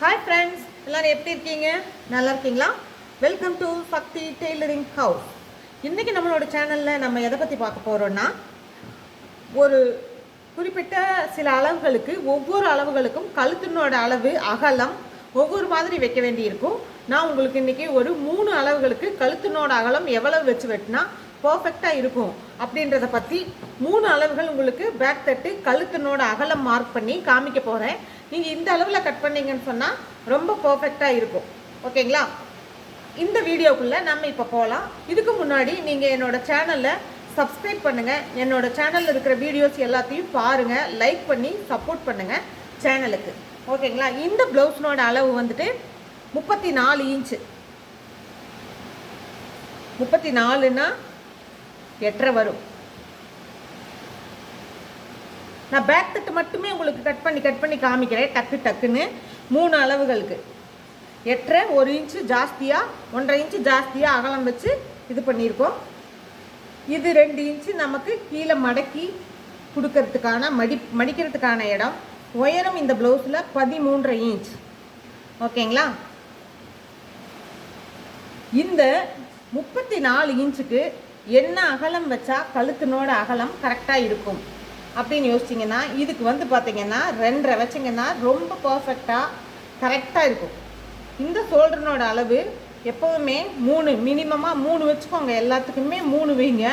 Hi friends எல்லோரும் எப்படி இருக்கீங்க? நல்லா இருக்கீங்களா? Welcome to Shakti tailoring house இன்றைக்கி நம்மளோட சேனலில் நம்ம எதை பற்றி பார்க்க போகிறோன்னா ஒரு குறிப்பிட்ட சில அளவுகளுக்கு ஒவ்வொரு அளவுகளுக்கும் கழுத்தினோட அளவு அகலம் ஒவ்வொரு மாதிரி வைக்க வேண்டியிருக்கும். நான் உங்களுக்கு இன்றைக்கி ஒரு மூணு அளவுகளுக்கு கழுத்தினோட அகலம் எவ்வளவு வச்சு வெட்டினா பர்ஃபெக்டாக இருக்கும். அப்படின்றத பற்றி மூணு அளவுகள் உங்களுக்கு பேக் தட்டு கழுத்தினோட அகலம் மார்க் பண்ணி காமிக்க போகிறேன் நீங்கள் இந்த அளவில் கட் பண்ணீங்கன்னு சொன்னால் ரொம்ப பர்ஃபெக்டாக இருக்கும். ஓகேங்களா இந்த வீடியோக்குள்ளே நம்ம இப்போ போகலாம் இதுக்கு முன்னாடி நீங்கள் என்னோடய சேனலில் சப்ஸ்கிரைப் பண்ணுங்கள் என்னோடய சேனலில் இருக்கிற வீடியோஸ் எல்லாத்தையும் பாருங்கள் லைக் பண்ணி சப்போர்ட் பண்ணுங்கள் சேனலுக்கு ஓகேங்களா இந்த ப்ளவுஸ்னோட அளவு வந்துட்டு முப்பத்தி நாலு இன்ச்சு முப்பத்தி நாலுன்னா எட்டரை வரும். நான் பேக் தட்டு மட்டுமே உங்களுக்கு கட் பண்ணி கட் பண்ணி காமிக்கிறேன். டக்கு டக்குன்னு மூணு அளவுகளுக்கு. எட்டரை ஒரு இன்ச்சு ஜாஸ்தியாக ஒன்றரை இன்ச்சு ஜாஸ்தியாக அகலம் வச்சு இது பண்ணியிருக்கோம். இது ரெண்டு இன்ச்சு நமக்கு கீழே மடக்கி கொடுக்கறதுக்கான மடி மடிக்கிறதுக்கான இடம். உயரம் இந்த ப்ளவுஸில் பதிமூன்றரை இன்ச் ஓகேங்களா? இந்த முப்பத்தி நாலு இன்ச்சுக்கு என்ன அகலம் வச்சா கழுத்தினோட அகலம் கரெக்டாக இருக்கும்? அப்படின்னு யோசிச்சிங்கன்னா இதுக்கு வந்து பார்த்தீங்கன்னா ரெண்டரை வச்சிங்கன்னா ரொம்ப பர்ஃபெக்டாக கரெக்டாக இருக்கும். இந்த ஷோல்டர்னோட அளவு எப்போவுமே மூணு மினிமமாக மூணு வச்சுக்கோங்க. எல்லாத்துக்குமே மூணு வைங்க.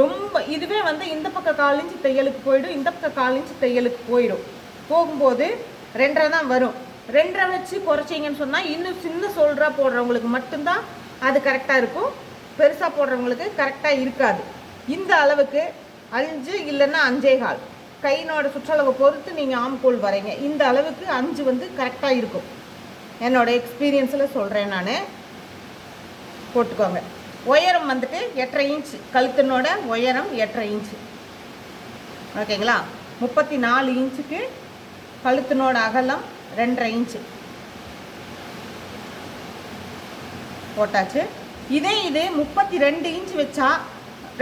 ரொம்ப இதுவே வந்து இந்த பக்கம் கால் இன்ச்சு தையலுக்கு போயிடும் இந்த பக்கம் கால் இன்ச்சு தையலுக்கு போயிடும். போகும்போது ரெண்டரை தான் வரும். ரெண்டரை வச்சு குறைச்சிங்கன்னு சொன்னால் இன்னும் சின்ன ஷோல்டராக போடுறவங்களுக்கு மட்டும்தான் அது கரெக்டாக இருக்கும். பெருசாக போடுறவங்களுக்கு கரெக்டாக இருக்காது. இந்த அளவுக்கு அஞ்சு இல்லைன்னா அஞ்சே கால். கையினோட சுற்றளவை பொறுத்து நீங்கள் ஆம்கோல் வரீங்க. இந்த அளவுக்கு அஞ்சு வந்து கரெக்டாக இருக்கும். என்னோட எக்ஸ்பீரியன்ஸில் சொல்கிறேன் நான். போட்டுக்கோங்க. உயரம் வந்துட்டு எட்டரை இன்ச் கழுத்தினோட உயரம் எட்டரை இன்ச்சு ஓகேங்களா? முப்பத்தி நாலு இன்ச்சுக்கு கழுத்தினோட அகலம் ரெண்டரை இன்ச்சு போட்டாச்சு. இதே இது முப்பத்தி ரெண்டு இன்ச் வச்சா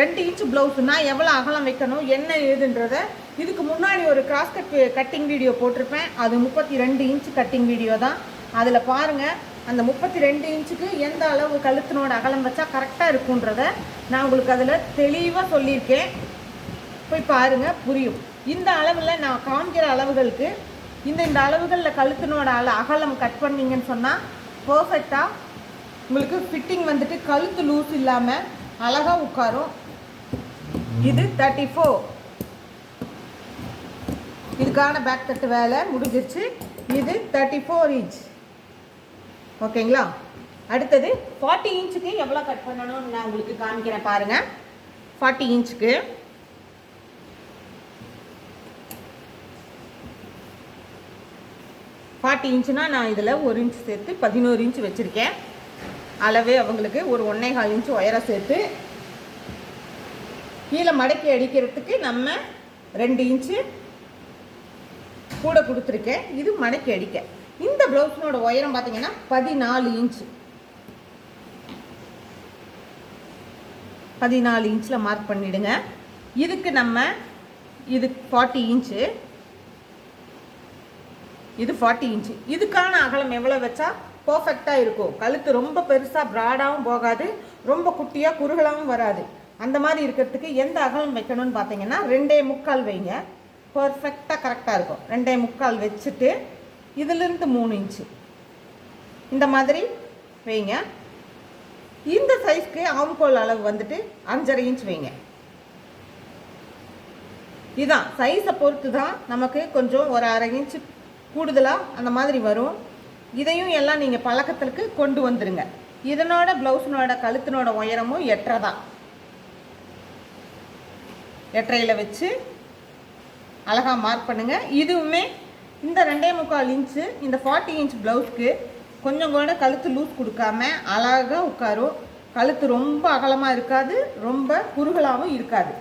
ரெண்டு இன்ச் ப்ளவுஸ்னா எவ்வளோ அகலம் வைக்கணும் என்ன ஏதுன்றத இதுக்கு முன்னாடி ஒரு கிராஸ் கட் கட்டிங் வீடியோ போட்டிருப்பேன். அது முப்பத்தி ரெண்டு இன்ச் கட்டிங் வீடியோ தான். அதில் பாருங்கள் அந்த முப்பத்தி ரெண்டு இன்ச்சுக்கு எந்த அளவு கழுத்தினோட அகலம் வச்சா கரெக்டாக இருக்குன்றத நான் உங்களுக்கு அதில் தெளிவாக சொல்லியிருக்கேன். போய் பாருங்கள் புரியும். இந்த அளவில் நான் காமிக்கிற அளவுகளுக்கு இந்த இந்த அளவுகளில் கழுத்தினோட அல அகலம் கட் பண்ணீங்கன்னு சொன்னால் பர்ஃபெக்டாக உங்களுக்கு ஃபிட்டிங் வந்துட்டு கழுத்து லூஸ் இல்லாமல் அழகாக உட்காரும். இது தேர்ட்டி ஃபோர் இதுக்கான பேக் தட்டு வேலை முடிஞ்சிருச்சு. இது தேர்ட்டி ஃபோர் இன்ச் ஓகேங்களா? அடுத்தது ஃபார்ட்டி இன்ச்சுக்கு எவ்வளோ கட் பண்ணணும்னு நான் உங்களுக்கு காமிக்கிறேன் பாருங்கள் ஃபார்ட்டி இன்ச்சுக்கு ஃபார்ட்டி இன்ச்சுனா நான் இதில் ஒரு இன்ச் சேர்த்து பதினோரு இன்ச் வச்சுருக்கேன். அளவு அவங்களுக்கு ஒரு ஒன்றே கால் இன்ச்சு உயரம் சேர்த்து கீழே மடக்கி அடிக்கிறதுக்கு நம்ம ரெண்டு இன்ச்சு கூட கொடுத்துருக்கேன். இது மடக்கி அடிக்க. இந்த ப்ளவுஸினோட உயரம் பார்த்தீங்கன்னா பதினாலு இன்ச்சு. பதினாலு இன்ச்சில் மார்க் பண்ணிவிடுங்க இதுக்கு நம்ம இது ஃபார்ட்டி இன்ச்சு. இது ஃபார்ட்டி இன்ச்சு. இதுக்கான அகலம் எவ்வளோ வச்சா பர்ஃபெக்டாக இருக்கும். கழுத்து ரொம்ப பெருசாக ப்ராடாகவும் போகாது. ரொம்ப குட்டியாக குறுகலாகவும் வராது. அந்த மாதிரி இருக்கிறதுக்கு எந்த அகலம் வைக்கணும்னு பார்த்தீங்கன்னா ரெண்டே முக்கால் வைங்க. பர்ஃபெக்டாக கரெக்டாக இருக்கும். ரெண்டே முக்கால் வச்சுட்டு இதிலிருந்து மூணு இன்ச்சு. இந்த மாதிரி வைங்க. இந்த சைஸ்க்கு ஆம்கோல் அளவு வந்துட்டு அஞ்சரை இன்ச் வைங்க. இதான். சைஸை பொறுத்து தான் நமக்கு கொஞ்சம் ஒரு அரை இன்ச்சு கூடுதலாக அந்த மாதிரி வரும். இதையும் எல்லாம் நீங்கள் பழக்கத்திற்கு கொண்டு வந்துடுங்க இதனோட ப்ளவுஸினோட கழுத்தினோட உயரமும் எட்டரை தான் எட்டரையில் வச்சு அழகாக மார்க் பண்ணுங்கள் இதுவுமே இந்த ரெண்டே முக்கால் இன்ச்சு இந்த ஃபார்ட்டி இன்ச் ப்ளவுஸ்க்கு கொஞ்சம் கூட கழுத்து லூஸ் கொடுக்காம அழகாக உட்காரும். கழுத்து ரொம்ப அகலமாக இருக்காது ரொம்ப குறுகலாகவும் இருக்காது.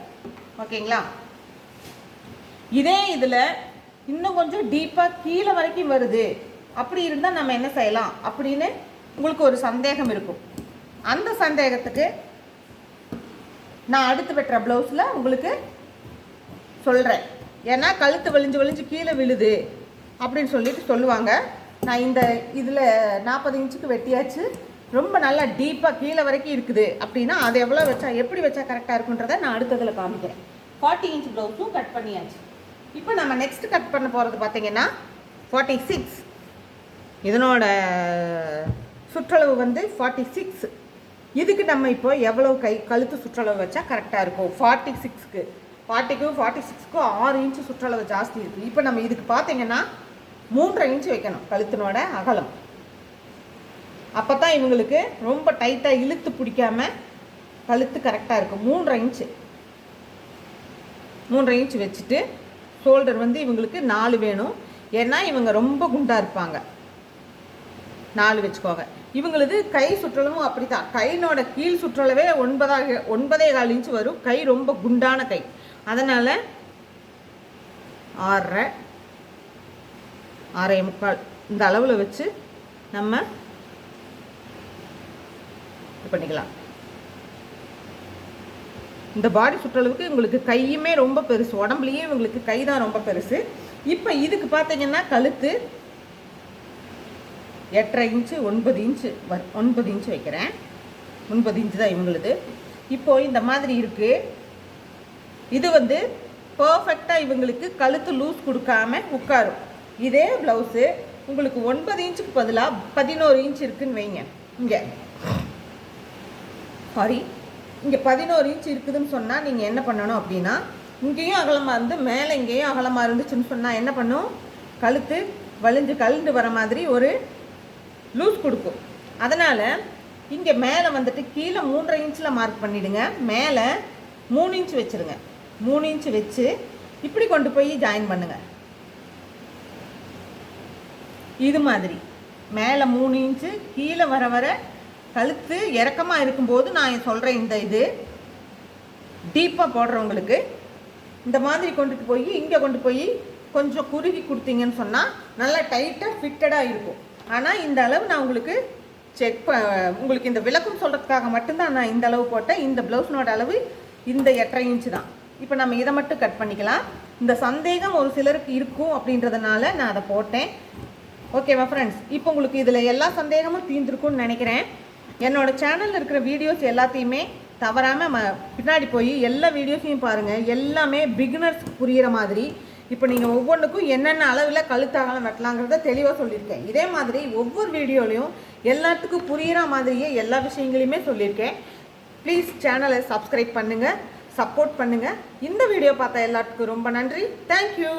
ஓகேங்களா? இதே இதில் இன்னும் கொஞ்சம் டீப்பாக கீழே வரைக்கும் வருது. அப்படி இருந்தால் நம்ம என்ன செய்யலாம் அப்படின்னு உங்களுக்கு ஒரு சந்தேகம் இருக்கும். அந்த சந்தேகத்துக்கு நான் அடுத்து வெட்டுற ப்ளவுஸில் உங்களுக்கு சொல்கிறேன் ஏன்னா கழுத்து வலிஞ்சு வலிஞ்சு கீழே விழுது அப்படின்னு சொல்லிட்டு சொல்லுவாங்க. நான் இந்த இதில் நாற்பது இன்ச்சுக்கு வெட்டியாச்சு. ரொம்ப நல்லா டீப்பாக கீழே வரைக்கும் இருக்குது. அப்படின்னா அது எவ்வளோ வச்சா எப்படி வச்சா கரெக்டாக இருக்குன்றதை நான் அடுத்ததில் காமிக்கிறேன். ஃபார்ட்டி இன்ச் ப்ளவுஸும் கட் பண்ணியாச்சு. இப்போ நம்ம நெக்ஸ்ட் கட் பண்ண போகிறது பார்த்தீங்கன்னா ஃபார்ட்டி சிக்ஸ் இதனோட சுற்றளவு வந்து ஃபார்ட்டி சிக்ஸ் இதுக்கு நம்ம இப்போ எவ்வளோ கை கழுத்து சுற்றளவு வச்சா கரெக்டாக இருக்கும்? ஃபார்ட்டி சிக்ஸ்க்கு ஃபார்ட்டிக்கும் ஃபார்ட்டி சிக்ஸ்க்கும் ஆறு இன்ச்சு சுற்றளவு ஜாஸ்தி இருக்குது இப்போ நம்ம இதுக்கு பார்த்தீங்கன்னா மூன்றரை இன்ச்சு வைக்கணும் கழுத்தினோட அகலம். அப்போ தான் இவங்களுக்கு ரொம்ப டைட்டாக இழுத்து பிடிக்காம கழுத்து கரெக்டாக இருக்கும். மூன்றரை இன்ச்சு மூன்றரை இன்ச்சு வச்சுட்டு ஷோல்டர் வந்து இவங்களுக்கு நாலு வேணும். ஏன்னா இவங்க ரொம்ப குண்டாக இருப்பாங்க. நாலு வச்சுக்கோங்க. இவங்களது கை சுற்றளவும் அப்படி தான் கையினோட கீழ் சுற்றளவே ஒன்பதாக ஒன்பதே கால் இன்ச்சு வரும். கை ரொம்ப குண்டான கை. அதனால் ஆறரை ஆறரை முக்கால் இந்த அளவில் வச்சு நம்ம இது பண்ணிக்கலாம். இந்த பாடி சுற்றளவுக்கு உங்களுக்கு கையுமே ரொம்ப பெருசு. உடம்புலையும் உங்களுக்கு கை தான் ரொம்ப பெருசு. இப்போ இதுக்கு பார்த்தீங்கன்னா கழுத்து எட்டரை இன்ச்சு ஒன்பது இன்ச்சு வ ஒன்பது இன்ச்சு வைக்கிறேன். ஒன்பது இன்ச்சு தான் இவங்களுது. இப்போது இந்த மாதிரி இருக்குது இது வந்து பர்ஃபெக்டாக இவங்களுக்கு கழுத்து லூஸ் கொடுக்காம உட்காரும். இதே ப்ளவுஸு உங்களுக்கு ஒன்பது இன்ச்சுக்கு பதிலாக பதினோரு இன்ச் இருக்குதுன்னு வைங்க. இங்கே. சாரி இங்கே பதினோரு இன்ச் இருக்குதுன்னு சொன்னால் நீங்கள் என்ன பண்ணணும் அப்படின்னா இங்கேயும் அகலமாக இருந்து மேலே இங்கேயும் அகலமாக இருந்துச்சுன்னு சொன்னால் என்ன பண்ணும்? கழுத்து வலிஞ்சு கழுந்து வர மாதிரி ஒரு லூஸ் கொடுக்கும். அதனால் இங்கே மேலே வந்துட்டு கீழே மூன்றரை இன்ச்சில் மார்க் பண்ணிவிடுங்க மேலே மூணு இன்ச் வச்சுருங்க. மூணு இன்ச் வச்சு இப்படி கொண்டு போய் ஜாயின் பண்ணுங்கள் இது மாதிரி. மேலே மூணு இன்ச்சு கீழே வர வர கழுத்து இறக்கமாக இருக்கும்போது நான் சொல்கிறேன் இந்த இது. டீப்பாக போடுறவங்களுக்கு இந்த மாதிரி கொண்டுட்டு போய் இங்கே கொண்டு போய் கொஞ்சம் குறுகி கொடுத்தீங்கன்னு சொன்னால் நல்லா டைட்டாக ஃபிட்டடாக இருக்கும். ஆனால் இந்த அளவு நான் உங்களுக்கு செக் ப உங்களுக்கு இந்த விளக்கம் சொல்கிறதுக்காக மட்டும்தான் நான் இந்த அளவு போட்டேன். இந்த ப்ளவுஸ்னோட அளவு இந்த எட்டரை இன்ச்சு தான். இப்போ நம்ம இதை மட்டும் கட் பண்ணிக்கலாம். இந்த சந்தேகம் ஒரு சிலருக்கு இருக்கும் அப்படின்றதுனால நான் அதை போட்டேன். ஓகேவா ஃப்ரெண்ட்ஸ் இப்போ உங்களுக்கு இதில் எல்லா சந்தேகமும் தீர்ந்துருக்கும்னு நினைக்கிறேன். என்னோட சேனலில் இருக்கிற வீடியோஸ் எல்லாத்தையுமே தவறாமல் ம பின்னாடி போய் எல்லா வீடியோஸையும் பாருங்கள் எல்லாமே பிகினர்ஸ் புரிகிற மாதிரி. இப்போ நீங்கள் ஒவ்வொன்றுக்கும் என்னென்ன அளவில் கழுத்தாகலாம் வெட்டலாங்கிறத தெளிவாக சொல்லியிருக்கேன். இதே மாதிரி ஒவ்வொரு வீடியோலையும் எல்லாத்துக்கும் புரிகிற மாதிரியே எல்லா விஷயங்களையுமே சொல்லியிருக்கேன். ப்ளீஸ் சேனலை சப்ஸ்கிரைப் பண்ணுங்கள் சப்போர்ட் பண்ணுங்கள் இந்த வீடியோ பார்த்தா எல்லாத்துக்கும் ரொம்ப நன்றி. தேங்க்யூ